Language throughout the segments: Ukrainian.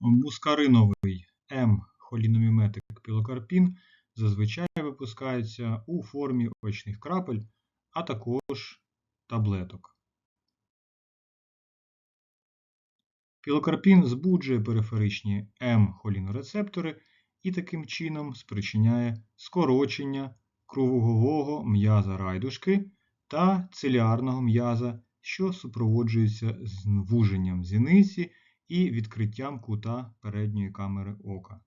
Мускариновий М-холіноміметик пілокарпін зазвичай випускається у формі очних крапель, а також таблеток. Пілокарпін збуджує периферичні М-холінорецептори і таким чином спричиняє скорочення кругового м'яза райдушки та циліарного м'яза, що супроводжується звуженням зіниці і відкриттям кута передньої камери ока,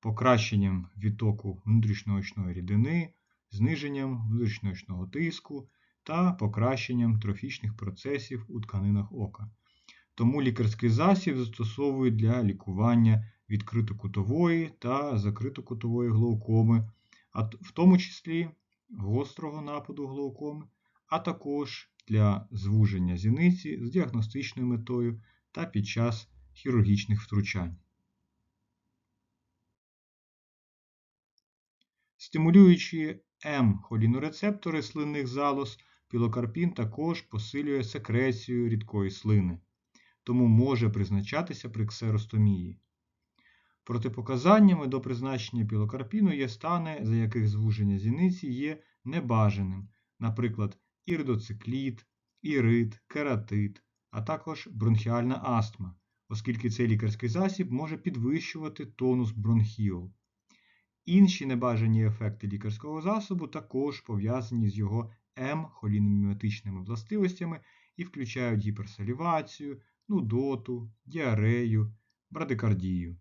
покращенням відтоку внутрішньоочної рідини, зниженням внутрішньоочного тиску та покращенням трофічних процесів у тканинах ока. Тому лікарський засіб застосовують для лікування відкритокутової та закритокутової глаукоми, а в тому числі гострого нападу глаукоми, а також для звуження зіниці з діагностичною метою та під час хірургічних втручань. Стимулюючи М-холінорецептори слинних залоз, пілокарпін також посилює секрецію рідкої слини, тому може призначатися при ксеростомії. Протипоказаннями до призначення пілокарпіну є стани, за яких звуження зіниці є небажаним, наприклад, іридоцикліт, ірит, кератит, а також бронхіальна астма, оскільки цей лікарський засіб може підвищувати тонус бронхіол. Інші небажані ефекти лікарського засобу також пов'язані з його М-холіноміметичними властивостями і включають гіперсалівацію, нудоту, діарею, брадикардію.